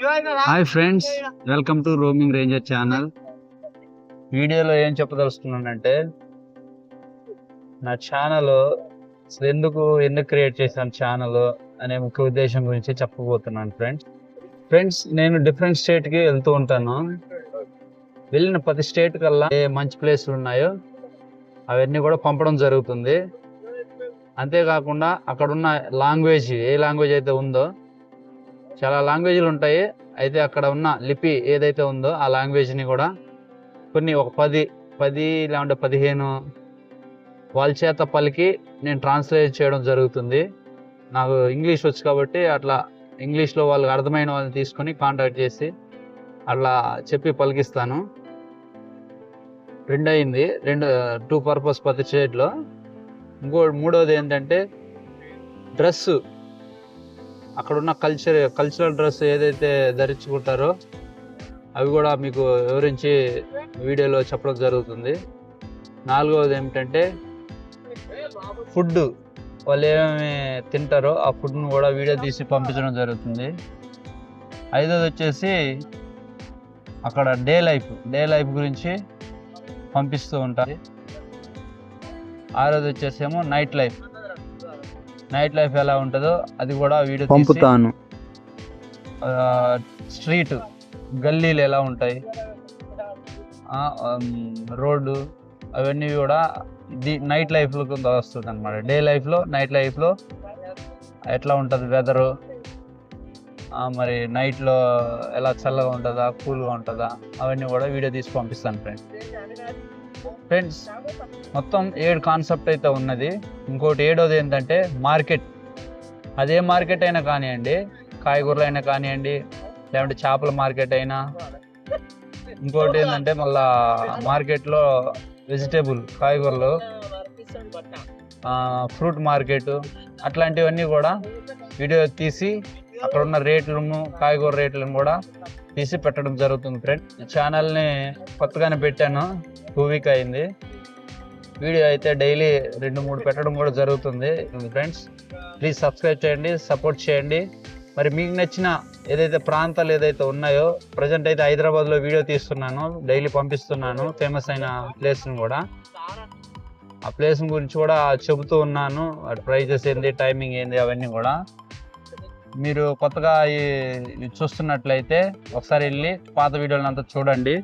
Hi friends welcome to roaming ranger channel వీడియోలో ఏం చెప్పదలుచుకున్నానంటే నా ఛానల్ అసలు ఎందుకు ఎందుకు క్రియేట్ చేశాను ఛానల్ అనే ముఖ్య ఉద్దేశం గురించి చెప్పబోతున్నాను ఫ్రెండ్స్ ఫ్రెండ్స్ నేను డిఫరెంట్ స్టేట్కి వెళ్తూ ఉంటాను. వెళ్ళిన ప్రతి స్టేట్ కల్లా ఏ మంచి ప్లేస్లు ఉన్నాయో అవన్నీ కూడా పంపడం జరుగుతుంది. అంతేకాకుండా అక్కడున్న లాంగ్వేజ్ ఏ లాంగ్వేజ్ అయితే ఉందో చాలా లాంగ్వేజ్లు ఉంటాయి. అయితే అక్కడ ఉన్న లిపి ఏదైతే ఉందో ఆ లాంగ్వేజ్ని కూడా కొన్ని ఒక పది పది లేకుంటే పదిహేను వాళ్ళ చేత పలికి నేను ట్రాన్స్లేట్ చేయడం జరుగుతుంది. నాకు ఇంగ్లీష్ వచ్చు కాబట్టి అట్లా ఇంగ్లీష్లో వాళ్ళకి అర్థమైన వాళ్ళని తీసుకొని కాంటాక్ట్ చేసి అట్లా చెప్పి పలికిస్తాను. రెండు అయింది రెండు టూ పర్పస్ పది షేడ్లో ఇంకో మూడవది ఏంటంటే డ్రెస్సు. అక్కడున్న కల్చర్ కల్చరల్ డ్రెస్ ఏదైతే ధరించుకుంటారో అవి కూడా మీకు వివరించి వీడియోలో చెప్పడం జరుగుతుంది. నాలుగవది ఏమిటంటే ఫుడ్ వాళ్ళు ఏమేమి తింటారో ఆ ఫుడ్ను కూడా వీడియో తీసి పంపించడం జరుగుతుంది. ఐదోది వచ్చేసి అక్కడ డే లైఫ్ డే లైఫ్ గురించి పంపిస్తూ ఉంటారు. ఆరోది వచ్చేసేమో నైట్ లైఫ్. నైట్ లైఫ్ ఎలా ఉంటుందో అది కూడా వీడియో పంపుతాను. స్ట్రీట్ గల్లీలు ఎలా ఉంటాయి రోడ్డు అవన్నీ కూడా ది నైట్ లైఫ్లో కింద వస్తుంది అనమాట డే లైఫ్లో నైట్ లైఫ్లో ఎట్లా ఉంటుంది వెదరు మరి నైట్లో ఎలా చల్లగా ఉంటుందా కూల్గా ఉంటుందా అవన్నీ కూడా వీడియో తీసి పంపిస్తాను ఫ్రెండ్స్ ఫ్రెండ్స్ మొత్తం ఏడు కాన్సెప్ట్ అయితే ఉన్నది. ఇంకోటి ఏడోది ఏంటంటే మార్కెట్ అదే మార్కెట్ అయినా కానివ్వండి కాయగూరలు అయినా కానివ్వండి లేదంటే చేపల మార్కెట్ అయినా. ఇంకోటి ఏంటంటే మళ్ళా మార్కెట్లో వెజిటేబుల్ కాయగూరలు ఫ్రూట్ మార్కెట్ అట్లాంటివన్నీ కూడా వీడియో తీసి అక్కడ ఉన్న రేట్లను కాయగూర రేట్లను కూడా తీసి పెట్టడం జరుగుతుంది ఫ్రెండ్ ఛానల్ని కొత్తగానే పెట్టాను. టూ వీక్ అయింది. వీడియో అయితే డైలీ రెండు మూడు పెట్టడం కూడా జరుగుతుంది ఫ్రెండ్స్ ప్లీజ్ సబ్స్క్రైబ్ చేయండి సపోర్ట్ చేయండి. మరి మీకు నచ్చిన ఏదైతే ప్రాంతాలు ఏదైతే ఉన్నాయో ప్రజెంట్ అయితే హైదరాబాద్లో వీడియో తీస్తున్నాను డైలీ పంపిస్తున్నాను ఫేమస్ అయిన ప్లేస్ని కూడా. ఆ ప్లేస్ గురించి కూడా చెబుతూ ఉన్నాను. ప్రైజెస్ ఏంది టైమింగ్ ఏంది అవన్నీ కూడా. మీరు కొత్తగా ఈ చూస్తున్నట్లయితే ఒకసారి వెళ్ళి పాత వీడియోలను అంతా చూడండి.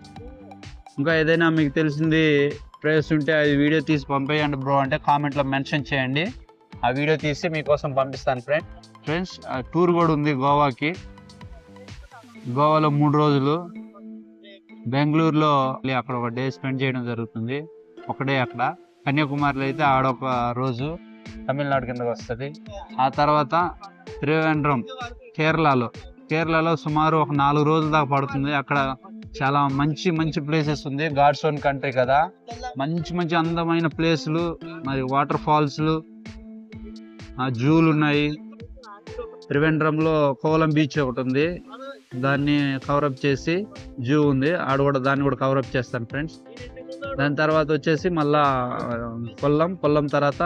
ఇంకా ఏదైనా మీకు తెలిసింది ప్లేస్ ఉంటే అది వీడియో తీసి పంపేయండి బ్రో అంటే కామెంట్లో మెన్షన్ చేయండి. ఆ వీడియో తీసి మీకోసం పంపిస్తాను ఫ్రెండ్. ఫ్రెండ్స్ టూర్ కూడా ఉంది గోవాకి. గోవాలో మూడు రోజులు. బెంగళూరులో అక్కడ ఒక డే స్పెండ్ చేయడం జరుగుతుంది. ఒకడే అక్కడ. కన్యాకుమారిలో అయితే ఆడొక రోజు. తమిళనాడు కిందకు వస్తుంది. ఆ తర్వాత త్రివేంద్రం కేరళలో. కేరళలో సుమారు ఒక నాలుగు రోజుల దాకా పడుతుంది. అక్కడ చాలా మంచి మంచి ప్లేసెస్ ఉంది. గాడ్స్ ఓన్ కంట్రీ కదా. మంచి మంచి అందమైన ప్లేసులు మరి వాటర్ ఫాల్స్లు జూలు ఉన్నాయి. త్రివేంద్రంలో కోలం బీచ్ ఒకటి ఉంది. దాన్ని కవరప్ చేసి జూ ఉంది. ఆడ కూడా దాన్ని కూడా కవరప్ చేస్తాను ఫ్రెండ్స్ దాని తర్వాత వచ్చేసి మళ్ళా కొల్లం. కొల్లం తర్వాత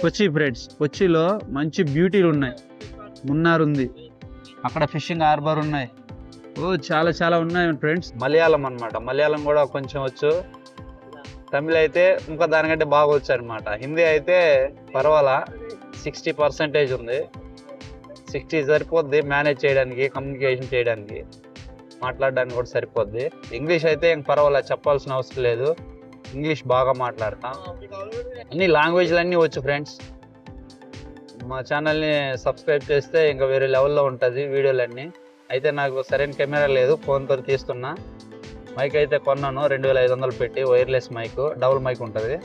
కొచ్చి ఫ్రెండ్స్ కొచ్చిలో మంచి బ్యూటీలు ఉన్నాయి. మున్నార్ ఉంది. అక్కడ ఫిషింగ్ హార్బర్ ఉన్నాయి. ఓ చాలా చాలా ఉన్నాయి ఫ్రెండ్స్. మలయాళం అనమాట మలయాళం కూడా కొంచెం వచ్చు. తమిళ అయితే ఇంకా దానికంటే బాగా వచ్చు అనమాట హిందీ అయితే పర్వాలా. సిక్స్టీ పర్సెంటేజ్ ఉంది. సిక్స్టీ సరిపోద్ది మేనేజ్ చేయడానికి కమ్యూనికేషన్ చేయడానికి. మాట్లాడడానికి కూడా సరిపోద్ది. ఇంగ్లీష్ అయితే ఇంక పర్వాలా చెప్పాల్సిన అవసరం లేదు. ఇంగ్లీష్ బాగా మాట్లాడతా. అన్ని లాంగ్వేజ్లు అన్నీ వచ్చు ఫ్రెండ్స్ మా ఛానల్ని సబ్స్క్రైబ్ చేస్తే ఇంకా వేరే లెవెల్లో ఉంటుంది వీడియోలన్నీ. అయితే నాకు సరైన కెమెరా లేదు ఫోన్తో తీస్తున్నా. మైక్ అయితే కొన్నాను రెండు వేల ఐదు వందలు పెట్టి వైర్లెస్ మైక్ డబుల్ మైక్ ఉంటుంది.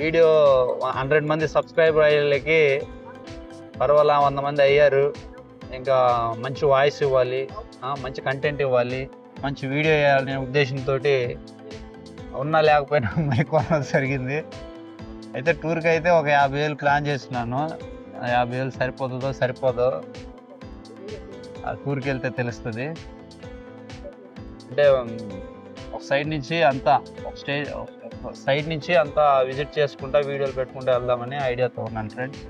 వీడియో హండ్రెడ్ మంది సబ్స్క్రైబర్ అయ్యేళ్ళకి పర్వాలా వంద మంది అయ్యారు. ఇంకా మంచి వాయిస్ ఇవ్వాలి మంచి కంటెంట్ ఇవ్వాలి మంచి వీడియో వేయాలనే ఉద్దేశంతో ఉన్నా లేకపోయినా మైక్ జరిగింది. అయితే టూర్కి అయితే ఒక యాభై వేలు ప్లాన్ చేస్తున్నాను. యాభై వేలు సరిపోతుందో సరిపోదో ఆ టూర్కి వెళ్తే తెలుస్తుంది. అంటే ఒక సైడ్ నుంచి అంతా ఒక స్టేజ్ సైడ్ నుంచి అంతా విజిట్ చేసుకుంటా వీడియోలు పెట్టుకుంటూ వెళ్దామని ఐడియాతో ఉన్నాను ఫ్రెండ్స్.